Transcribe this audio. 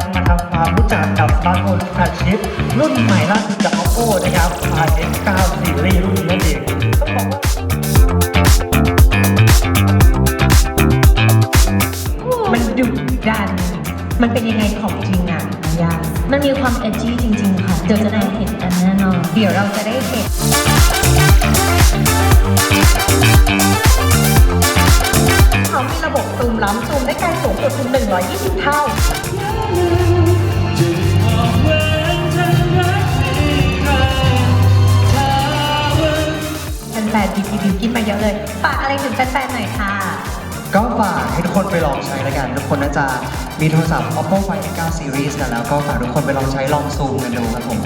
รั้งนะความารู้จักกับสมาโฟนทัชิปรุ่นใหม่ล่าสุดจาก Oppo นะครับ RX9 Series รุ่นนี้นั่นเองบอกว่ามันดุดัน มันเป็นยังไงของจริงอะยามันมีความเอจี้จริง ๆ ค่ะ เดี๋ยวจะได้เห็นนแน่นอน เดี๋ยวเราจะได้เห็นเขามีระบบซูมล้ำซูมได้ไกลสูงสุดถึง120 เท่า แฟนๆพีพีบิวกินมาเยอะเลยฝากอะไรถึงแฟนๆหน่อยค่ะ ก็ฝากให้ทุกคนไปลองใช้แล้วกัน ทุกคนน่าจะมีโทรศัพท์ Oppo Find X9 Series กันแล้วก็ฝากทุกคนไปลองใช้ลองซูมกันดูครับผม